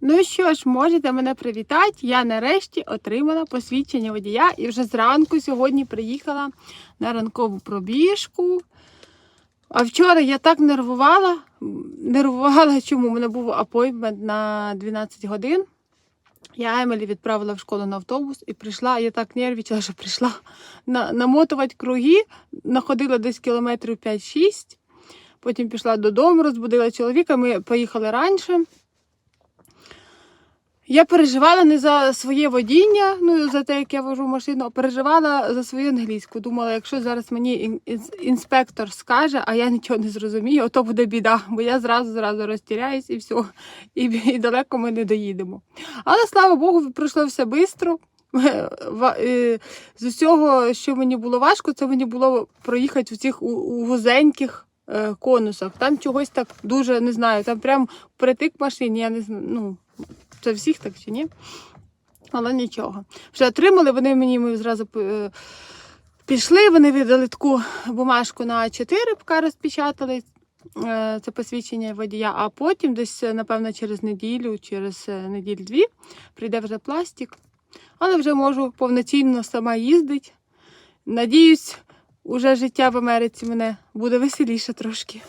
Ну що ж, можете мене привітати. Я нарешті отримала посвідчення водія і вже зранку сьогодні приїхала на ранкову пробіжку. А вчора я так нервувала. Нервувала, чому? У мене був апоймент на 12 годин. Я Емелі відправила в школу на автобус і прийшла. Я так нервничала, що прийшла на, намотувати круги, находила десь кілометрів 5-6. Потім пішла додому, розбудила чоловіка. Ми поїхали раніше. Я переживала не за своє водіння, ну за те, як я вожу машину, а переживала за свою англійську. Думала, якщо зараз мені ін- ін- інспектор скаже, а я нічого не зрозумію, то буде біда, бо я зразу зразу розтіряюсь і все, і, і далеко ми не доїдемо. Але слава Богу, пройшло все швидко. З усього, що мені було важко, це мені було проїхати в цих вузеньких е, конусах. Там чогось так дуже не знаю, там прям притик машині, я не знаю. Ну, це всіх так чи ні? Але нічого. Вже отримали, вони мені ми зразу е, пішли, вони видали таку бумажку на А4, поки розпечатали. е, Це посвідчення водія, а потім десь, напевно, через неділю, через е, неділю-дві прийде вже пластик. Але вже можу повноцінно сама їздити. Надіюсь, уже життя в Америці мене буде веселіше трошки.